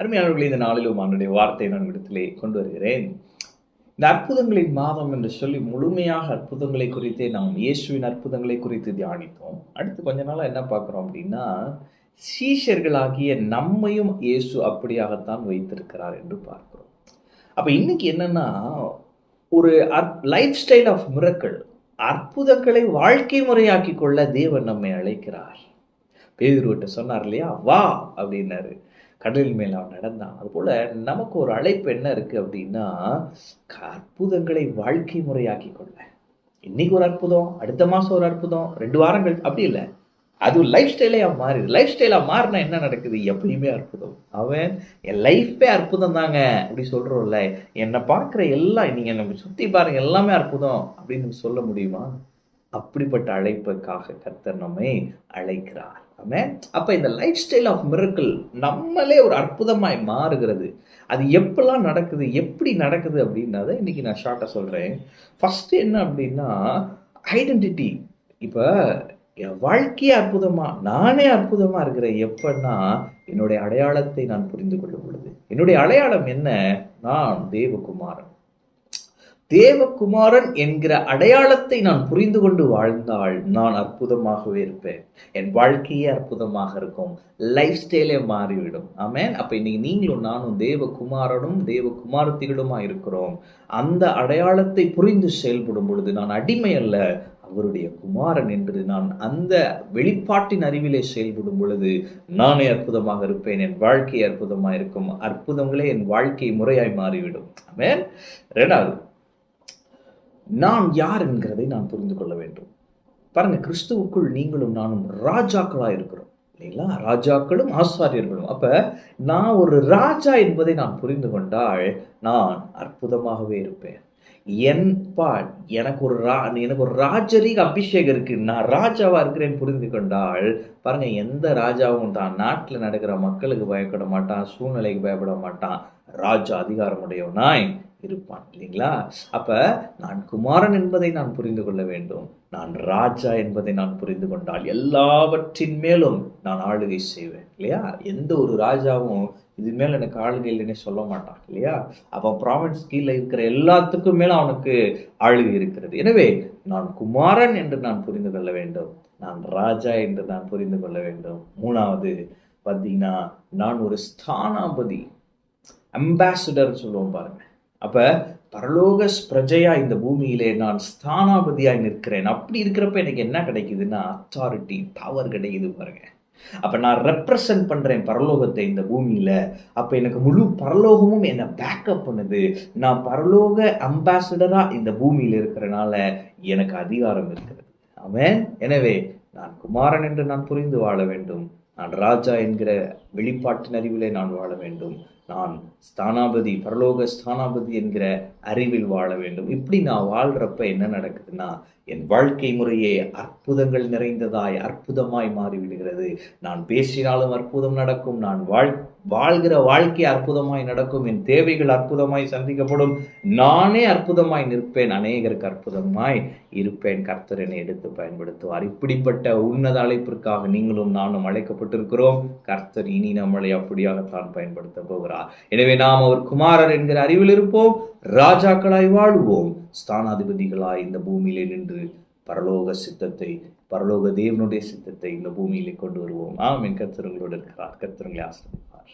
அருமையானவர்களை இந்த நாளிலும் அவனுடைய வார்த்தையை நான் இடத்திலே கொண்டு வருகிறேன். இந்த அற்புதங்களின் மாதம் என்று சொல்லி முழுமையாக அற்புதங்களை குறித்தே நாம் இயேசுவின் அற்புதங்களை குறித்து தியானித்தோம். அடுத்து கொஞ்ச நாளாக என்ன பார்க்குறோம் அப்படின்னா சீஷர்களாகிய நம்மையும் இயேசு அப்படியாகத்தான் வைத்திருக்கிறார் என்று பார்க்கிறோம். அப்போ இன்னைக்கு என்னன்னா ஒரு லைஃப் ஸ்டைல் ஆஃப் மிரக்கள் அற்புதங்களை வாழ்க்கை முறையாக்கி கொள்ள தேவன் நம்மை அழைக்கிறார். பேதுருவிட்ட சொன்னார் இல்லையா? வா! அப்படின்னாரு. கடலின் மேல் அவன் நடந்தான். அதுபோல் நமக்கு ஒரு அழைப்பு என்ன இருக்குது அப்படின்னா அற்புதங்களை வாழ்க்கை முறையாக்கி கொள்ள. இன்னைக்கு ஒரு அற்புதம் அடுத்த மாதம் ஒரு அற்புதம் ரெண்டு வாரங்கள் அப்படி இல்லை. அது லைஃப் ஸ்டைலே மாறுது. லைஃப் ஸ்டைலாக மாறினா என்ன நடக்குது? எப்பயுமே அற்புதம். அவன் என் லைஃப்பே அற்புதம் தாங்க அப்படி சொல்கிறோம்ல என்னை பார்க்குற எல்லாம் நீங்கள் நம்ம சுற்றி பாருங்க எல்லாமே அற்புதம் அப்படின்னு சொல்ல முடியுமா? அப்படிப்பட்ட அழைப்புக்காக கர்த்தர் நம்மை அழைக்கிறார். அப்போ இந்த லைஃப் ஸ்டைல் ஆஃப் மிரக்கல் நம்மளே ஒரு அற்புதமாய் மாறுகிறது. அது எப்பெல்லாம் நடக்குது எப்படி நடக்குது அப்படின்னதை இன்னைக்கு நான் ஷார்ட்டாக சொல்கிறேன் ஃபஸ்ட்டு என்ன அப்படின்னா ஐடென்டிட்டி இப்போ என் வாழ்க்கையே அற்புதமாக நானே அற்புதமாக இருக்கிறேன். எப்பன்னா என்னுடைய அடையாளத்தை நான் புரிந்து கொள்ளும் பொழுது. என்னுடைய அடையாளம் என்ன? நான் தேவகுமாரன். தேவகுமாரன் என்கிற அடையாளத்தை நான் புரிந்து கொண்டு வாழ்ந்தால் நான் அற்புதமாகவே இருப்பேன். என் வாழ்க்கையே அற்புதமாக இருக்கும். லைஃப் ஸ்டைலே மாறிவிடும். ஆமேன் அப்போ இன்னைக்கு நீங்களும் நானும் தேவகுமாரனும் தேவகுமாரத்திகளுமா இருக்கிறோம். அந்த அடையாளத்தை புரிந்து செயல்படும் பொழுது நான் அடிமை அல்ல அவருடைய குமாரன் என்று நான் அந்த வெளிப்பாட்டின் அறிவிலே செயல்படும் பொழுது நானே அற்புதமாக இருப்பேன். என் வாழ்க்கை அற்புதமாக இருக்கும் அற்புதங்களே என் வாழ்க்கை முறையாய் மாறிவிடும். ஆமேன் ரெண்டாவது நான் யார் என்கிறதை நான் புரிந்து கொள்ள வேண்டும். பாருங்க கிறிஸ்துவுக்குள் நீங்களும் நானும் ராஜாக்களாக இருக்கிறோம். இல்லைங்களா? ராஜாக்களும் ஆசாரியர்களும். அப்ப நான் ஒரு ராஜா என்பதை நான் புரிந்து கொண்டால் நான் அற்புதமாகவே இருப்பேன். என் பாட் எனக்கு ஒரு ரா எனக்கு ஒரு ராஜரீக அபிஷேகம் இருக்கு. நான் ராஜாவா இருக்கிறேன் புரிந்து கொண்டால் பாருங்க எந்த ராஜாவும் தான் நாட்டில் நடக்கிற மக்களுக்கு பயப்பட மாட்டான் சூழ்நிலைக்கு பயப்பட மாட்டான். ராஜா அதிகாரமுடையவனாய் இருப்பான் இல்லைங்களா? அப்ப நான் குமாரன் என்பதை நான் புரிந்து கொள்ள வேண்டும். நான் ராஜா என்பதை நான் புரிந்து கொண்டால் எல்லாவற்றின் மேலும் நான் ஆளுகை செய்வேன் இல்லையா? எந்த ஒரு ராஜாவும் இது மேல எனக்கு ஆளுகை இல்லைன்னு சொல்ல மாட்டான் இல்லையா? அப்போ ப்ராவின்ஸ் கீழே இருக்கிற எல்லாத்துக்கும் மேலும் அவனுக்கு ஆளுகை இருக்கிறது. எனவே நான் குமாரன் என்று நான் புரிந்து கொள்ள வேண்டும். நான் ராஜா என்று நான் புரிந்து கொள்ள வேண்டும். மூணாவது பார்த்தீங்கன்னா நான் ஒரு ஸ்தானாபதி அம்பாசிடர் சொல்லுவோம் பாருங்க. அப்ப பரலோக பிரஜையா இந்த பூமியிலே நான் ஸ்தானாபதியாய் நிற்கிறேன். அப்படி இருக்கிறப்ப எனக்கு என்ன கிடைக்குதுன்னா அத்தாரிட்டி பவர் கிடைக்குது பாருங்க. அப்ப நான் ரெப்ரசன்ட் பண்றேன் பரலோகத்தை இந்த பூமியில. அப்ப எனக்கு முழு பரலோகமும் என்னை பேக்கப் பண்ணுது. நான் பரலோக அம்பாசிடரா இந்த பூமியில இருக்கிறனால எனக்கு அதிகாரம் இருக்கிறது. அவன் எனவே நான் குமாரன் என்று நான் புரிந்து வாழ வேண்டும். நான் ராஜா என்கிற வெளிப்பாட்டின் அறிவிலே நான் வாழ வேண்டும். நான் ஸ்தானாபதி பரலோக ஸ்தானாபதி என்கிற அறிவில் வாழ வேண்டும். இப்படி நான் வாழ்கிறப்ப என்ன நடக்குதுன்னா என் வாழ்க்கை முறையே அற்புதங்கள் நிறைந்ததாய் அற்புதமாய் மாறிவிடுகிறது. நான் பேசினாலும் அற்புதம் நடக்கும் நான் வாழ் வாழ்கிற வாழ்க்கை அற்புதமாய் நடக்கும் என் தேவைகள் அற்புதமாய் சந்திக்கப்படும். நானே அற்புதமாய் நிற்பேன் அநேகருக்கு அற்புதமாய் இருப்பேன். கர்த்தர் எடுத்து பயன்படுத்துவார். இப்படிப்பட்ட உன்னத அழைப்பிற்காக நீங்களும் நானும் அழைக்கப்பட்டிருக்கிறோம். கர்த்தர் இனி நம்மளை அப்படியாகத்தான் பயன்படுத்த போகிறார். எனவே நாம் அவர் குமாரர் என்கிற அறிவில் இருப்போம் ராஜாக்களாய் வாழுவோம். ஸ்தானாதிபதிகளாய் இந்த பூமியிலே நின்று பரலோக சித்தத்தை பரலோக தேவனுடைய சித்தத்தை இந்த பூமியிலே கொண்டு வருவோம். ஆம் என் கத்திரங்களோடு இருக்கிறார். கத்திரங்களை ஆசிரியப்பார்